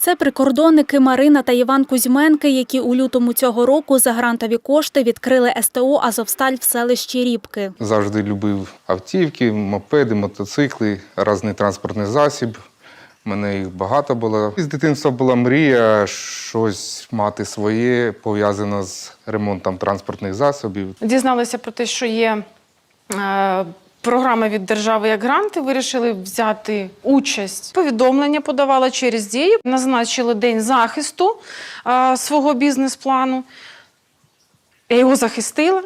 Це прикордонники Марина та Іван Кузьменки, які у лютому цього року за грантові кошти відкрили СТО Азовсталь в селищі Рібки. Завжди любив автівки, мопеди, мотоцикли, різний транспортний засіб. У мене їх багато було. З дитинства була мрія щось мати своє, пов'язане з ремонтом транспортних засобів. Дізналися про те, що є програма від держави як гранти. Вирішили взяти участь. Повідомлення подавала через дії, назначили день захисту а, свого бізнес-плану. Я його захистила.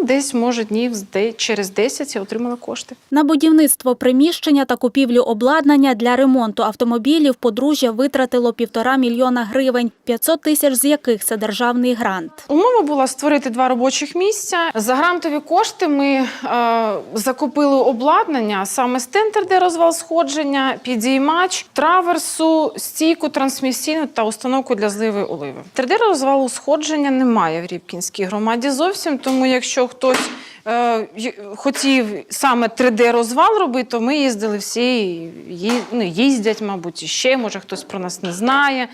І десь, може, днів з де- через 10 я отримала кошти. На будівництво приміщення та купівлю обладнання для ремонту автомобілів подружжя витратило півтора мільйона гривень, 500 тисяч з яких це державний грант. Умова була створити два робочих місця. За грантові кошти ми е, закупили обладнання, саме стентер, де розвал сходження, підіймач, траверсу, стійку трансмісійну та установку для зливи оливи. 3D розвалу сходження немає в Рібкінській громаді зовсім, тому якщо хтось е, хотів саме 3D розвал робити, то ми їздили всі, ну, їздять, мабуть, і ще, може хтось про нас не знає,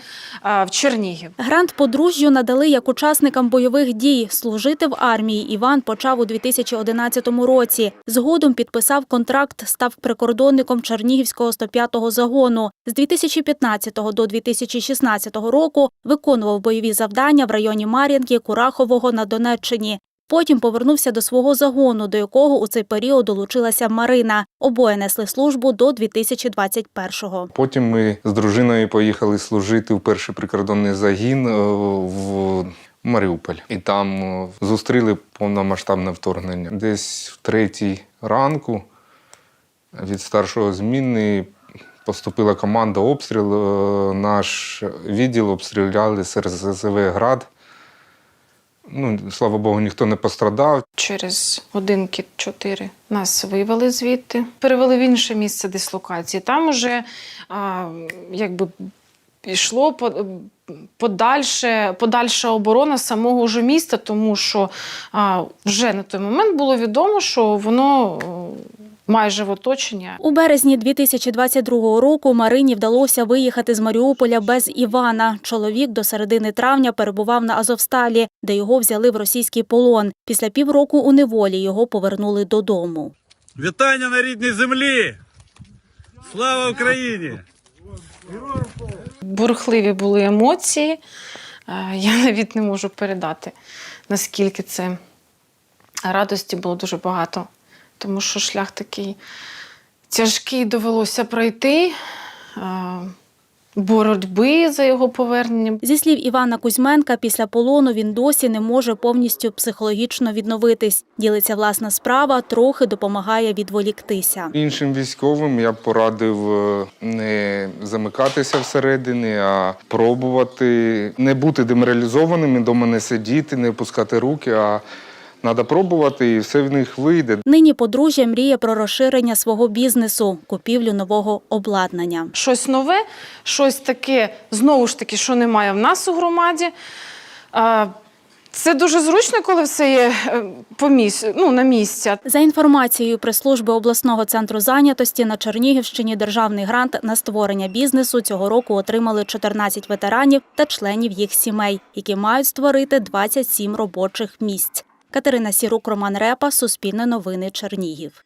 е, в Чернігів. Грант подружжю надали як учасникам бойових дій. Служити в армії Іван почав у 2011 році. Згодом підписав контракт, став прикордонником Чернігівського 105-го загону. З 2015 до 2016 року виконував бойові завдання в районі Мар'їнки, Курахового на Донеччині. Потім повернувся до свого загону, до якого у цей період долучилася Марина. Обоє несли службу до 2021-го. Потім ми з дружиною поїхали служити в перший прикордонний загін е, в Маріуполь. І там е, зустріли повномасштабне вторгнення. Десь в третій ранку від старшого зміни поступила команда обстріл. Е, Наш відділ обстріляли з РСЗВ «Град». Ну, слава Богу, ніхто не пострадав. Через один кіт чотири нас вивели звідти, перевели в інше місце дислокації. Там уже а, якби пішло по- подальше, подальша оборона самого ж міста, тому що а, вже на той момент було відомо, що воно майже в оточенні. У березні 2022 року Марині вдалося виїхати з Маріуполя без Івана. Чоловік до середини травня перебував на Азовсталі, де його взяли в російський полон. Після півроку у неволі його повернули додому. Вітання на рідній землі! Слава Україні! бурхливі були емоції. Е, Я навіть не можу передати, наскільки це радості було дуже багато. Тому що шлях такий тяжкий довелося пройти, боротьби за його поверненням. Зі слів Івана Кузьменка, після полону він досі не може повністю психологічно відновитись. Ділиться власна справа, трохи допомагає відволіктися. Іншим військовим я порадив е, не замикатися всередині, а пробувати не бути деморалізованими, дома не сидіти, не опускати руки, а треба пробувати, і все в них вийде. Нині подружжя мріє про розширення свого бізнесу, купівлю нового обладнання. Щось нове, щось таке, знову ж таки, що немає в нас у громаді. Це дуже зручно, коли все є е, по місць, ну, на місці. За інформацією прес-служби обласного центру зайнятості на Чернігівщині державний грант на створення бізнесу цього року отримали 14 ветеранів та членів їх сімей, які мають створити 27 робочих місць. Катерина Сірук, Роман Репа, Суспільне новини, Чернігів.